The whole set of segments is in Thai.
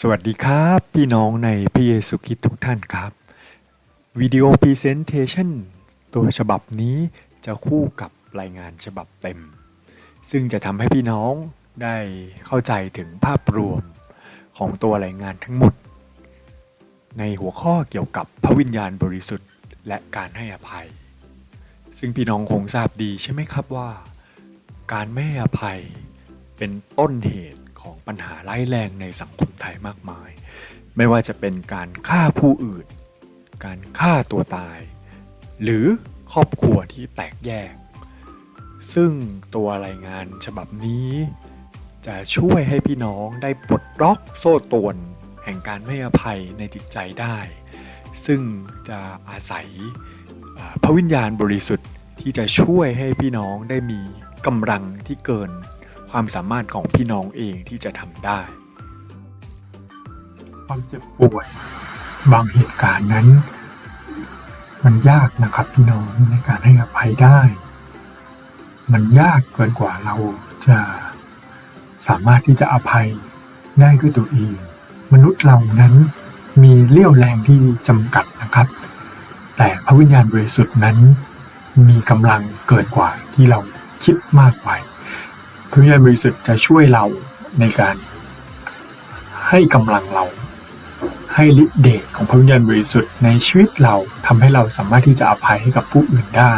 สวัสดีครับ พี่น้องในพระเยซูคริสต์ทุกท่านครับ วิดีโอพรีเซนเทชันตัวฉบับนี้จะคู่กับรายงานฉบับเต็ม ซึ่งจะทำให้พี่น้องได้เข้าใจถึงภาพรวมของตัวรายงานทั้งหมด ในหัวข้อเกี่ยวกับพระวิญญาณบริสุทธิ์ และการให้อภัย ซึ่งพี่น้องคงทราบดีใช่ไหมครับว่า การไม่อภัยเป็นต้นเหตุ ของปัญหาร้ายแรงในสังคมไทยมากมาย ไม่ว่าจะเป็นการฆ่าผู้อื่น การฆ่าตัวตาย หรือครอบครัวที่แตกแยก ซึ่งตัวรายงานฉบับนี้ จะช่วยให้พี่น้องได้ปลดล็อกโซ่ตวนแห่งการไม่อภัยในจิตใจได้ ซึ่งจะอาศัยพระวิญญาณบริสุทธิ์ที่จะช่วยให้พี่น้องได้มีกำลังที่เกิน ความสามารถของพี่น้องเองที่จะทำได้ ความเจ็บปวยบางเหตุการณ์นั้น มันยากนะครับพี่น้องในการให้อภัยได้ มันยากเกินกว่าเราจะสามารถที่จะอภัยได้ด้วยตัวเอง มนุษย์เรานั้นมีเลี้ยวแรงที่จำกัดนะครับ แต่พระวิญญาณบริสุทธิ์นั้น มีกำลังเกินกว่าที่เราคิดมากไป พระวิญญาณบริสุทธิ์จะช่วยเราในการให้กำลังเราให้ฤทธิ์เดชของพระวิญญาณบริสุทธิ์ในชีวิตเราทำให้เราสามารถที่จะอภัยให้กับผู้อื่นได้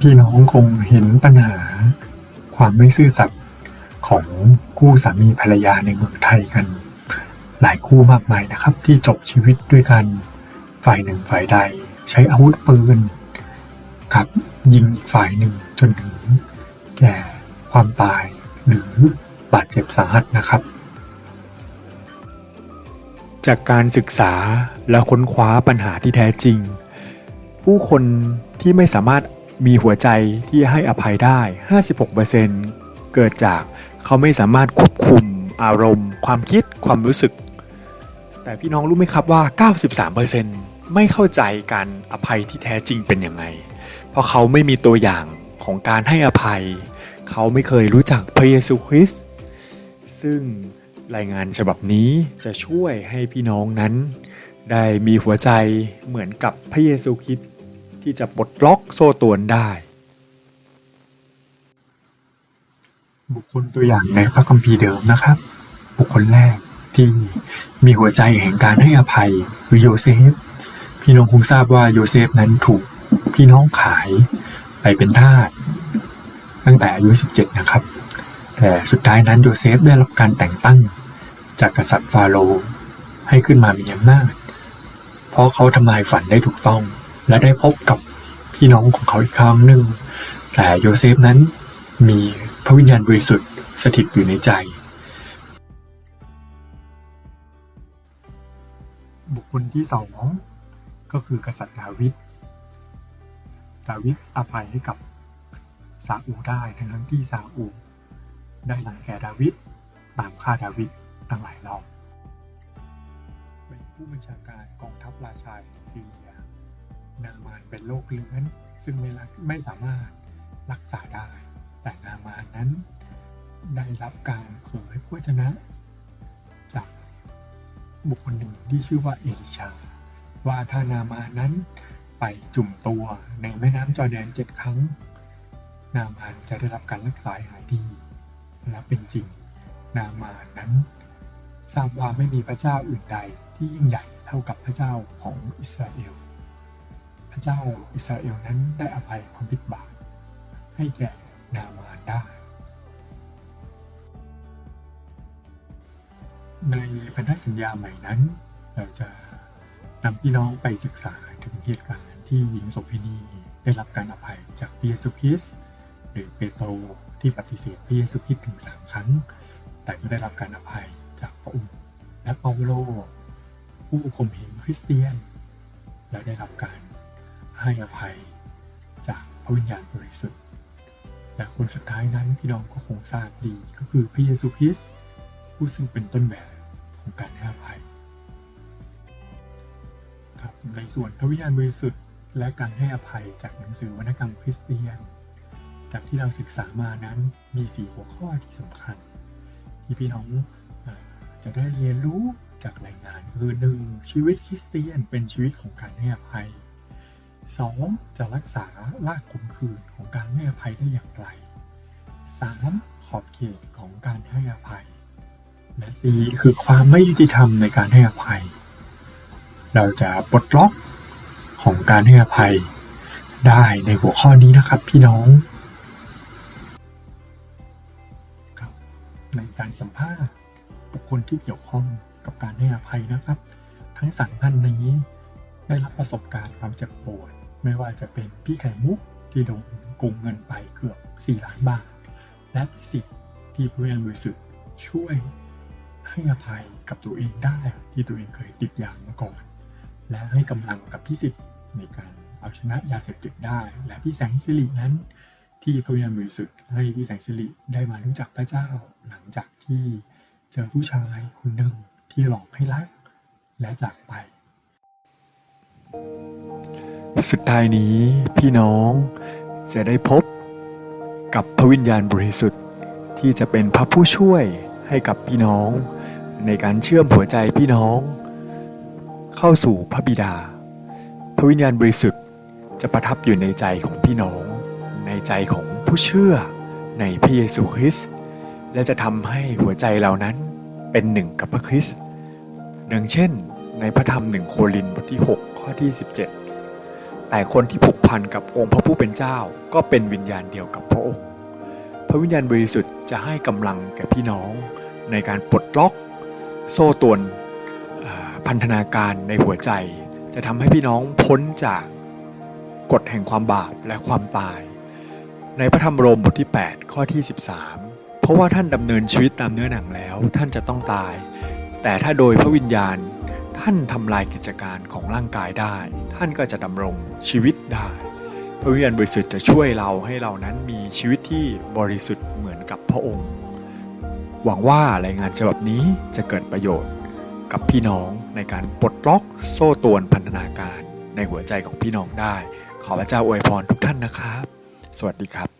พี่น้องคงเห็นปัญหาความไม่ซื่อสัตย์ของคู่สามีภรรยาในเมืองไทยกัน หลายคู่มากมายนะครับ ที่จบชีวิตด้วยกันฝ่ายหนึ่งฝ่ายใด ใช้อาวุธปืนกับยิงอีกฝ่ายหนึ่งจนถึง แก่ความตายหรือบาดเจ็บสาหัสนะครับ จากการศึกษาและค้นคว้าปัญหาที่แท้จริง ผู้คนที่ไม่สามารถมีหัวใจที่ให้อภัยได้ 56%เกิดจากเขาไม่สามารถควบคุมอารมณ์ ความคิดความรู้สึก แต่พี่น้องรู้ไหมครับว่า 93%ไม่เข้าใจการอภัยที่แท้จริงเป็นยังไง เพราะเขาไม่มีตัวอย่าง ของการให้อภัย เขาไม่เคยรู้จักพระเยซูคริสต์ซึ่งรายงานฉบับนี้จะช่วยให้พี่น้องนั้น ได้มีหัวใจเหมือนกับพระเยซูคริสต์ที่จะปลดล็อกโซ่ตรวนได้ บุคคลตัวอย่างในพระคัมภีร์เดิมนะครับ บุคคลแรกที่มีหัวใจแห่งการให้อภัยคือโยเซฟ พี่น้องคงทราบว่าโยเซฟนั้นถูกพี่น้องขาย ไปเป็นทาสตั้งแต่อายุ 17 นะครับ แต่สุดท้ายนั้นโยเซฟได้รับการแต่งตั้งจากกษัตริย์ฟาโรห์ให้ขึ้นมามีอำนาจ เพราะเขาทำลายฝันได้ถูกต้อง และได้พบกับพี่น้องของเขาอีกครั้งหนึ่ง แต่โยเซฟนั้นมีพระวิญญาณบริสุทธิ์สถิตอยู่ในใจ บุคคลที่สองก็คือกษัตริย์ดาวิด ดาวิดอภัยให้กับซาอูได้ทั้งทั้งที่ซาอู ได้หลังแก่ดาวิดตามฆ่าดาวิดตั้งหลายรอบเป็นผู้บัญชาการกองทัพราชาซีเรีย นามานเป็นโรคเลื้อนซึ่งไม่ไม่สามารถรักษาได้ แต่นามานนั้นได้รับการเผยพระวจนะ จากบุคคลหนึ่งที่ชื่อว่าเอลิชา ว่าถ้านามานนั้น ไปจุ่มตัวในแม่น้ำจอแดนเจ็ดครั้ง นามานจะได้รับการรักษาหายดี และเป็นจริง นามานนั้นทราบว่าไม่มีพระเจ้าอื่นใดที่ยิ่งใหญ่เท่ากับพระเจ้าของอิสราเอล พระเจ้าอิสราเอลนั้นได้อภัยความผิดบาปให้แก่นามานได้ ในพันธสัญญาใหม่นั้นเราจะ นำพี่น้องไปศึกษาถึงเหตุการณ์ที่หญิงโสเภณีได้รับการอภัยจากพระเยซูคริสต์หรือเปโตรที่ปฏิเสธพระเยซูคริสต์ถึงสามครั้ง แต่ก็ได้รับการอภัยจากพระองค์ และเปาโลผู้ข่มเหงคริสเตียน และได้รับการให้อภัยจากพระวิญญาณบริสุทธิ์ และคนสุดท้ายนั้นพี่น้องก็คงทราบดีก็คือพระเยซูคริสต์ผู้ซึ่งเป็นต้นแบบของการให้อภัย ในส่วนพระวิญญาณบริสุทธิ์และการให้อภัยจากหนังสือวรรณกรรมคริสเตียน จากที่เราศึกษามานั้นมี 4 หัวข้อที่สำคัญ ที่พี่น้องจะได้เรียนรู้จากรายงานคือหนึ่งชีวิตคริสเตียนเป็นชีวิตของการให้อภัยสองจะรักษารากขมขื่นของการให้อภัยได้อย่างไรสามขอบเขตของการให้อภัย และสี่คือความไม่ยุติธรรมในการให้อภัย เราจะปลดล็อกของการให้อภัยได้ในหัวข้อนี้นะครับพี่น้องครับในการสัมภาษณ์บุคคลที่เกี่ยวข้องกับการให้อภัยนะครับ ทั้งสามท่านนี้ได้รับประสบการณ์ความเจ็บปวดไม่ว่าจะเป็นพี่ไข่มุกที่โดนโกงเงินไปเกือบ 4 ล้านบาท และพี่สิทธิ์ที่ผู้ยังบริสุทธิ์ช่วยให้อภัยกับตัวเองได้ที่ตัวเองเคยติดยามาก่อน และให้กำลังกับพี่สิทธิ์ในการเอาชนะยาเสพติดได้ และพี่แสงสิรินั้น ที่พระวิญญาณบริสุทธิ์ให้พี่แสงสิริได้มารู้จักพระเจ้า หลังจากที่เจอผู้ชายคนหนึ่งที่หลอกให้รัก และจากไป สุดท้ายนี้พี่น้องจะได้พบกับพระวิญญาณบริสุทธิ์ที่จะเป็นพระผู้ช่วยให้กับพี่น้อง ในการเชื่อมหัวใจพี่น้อง เข้าสู่พระบิดา พระวิญญาณบริสุทธิ์จะประทับอยู่ในใจของพี่น้อง ในใจของผู้เชื่อในพระเยซูคริสต์และจะทำให้หัวใจเรานั้นเป็นหนึ่งกับพระคริสต์ดังเช่น ในพระธรรมหนึ่งโครินบทที่ 6 ข้อที่ 17 แต่คนที่ผูกพันกับองค์พระผู้เป็นเจ้าก็เป็นวิญญาณเดียวกับพระองค์ พระวิญญาณบริสุทธิ์จะให้กำลังแก่พี่น้องในการปลดล็อก โซ่ตวน พันธนาการในหัวใจ จะทำให้พี่น้องพ้นจากกฎแห่งความบาปและความตาย ในพระธรรมโรมบทที่ 8 ข้อที่ 13 เพราะว่าท่านดำเนินชีวิตตามเนื้อหนังแล้ว ท่านจะต้องตาย แต่ถ้าโดยพระวิญญาณท่านทำลายกิจการของร่างกายได้ ท่านก็จะดำรงชีวิตได้ พระวิญญาณบริสุทธิ์จะช่วยเราให้เรานั้นมีชีวิตที่บริสุทธิ์เหมือนกับพระองค์ หวังว่ารายงานฉบับนี้จะเกิดประโยชน์ กับพี่น้องในการปลดล็อกโซ่ตวนพันธนาการในหัวใจของพี่น้องได้ ขอพระเจ้าอวยพรทุกท่านนะครับ สวัสดีครับ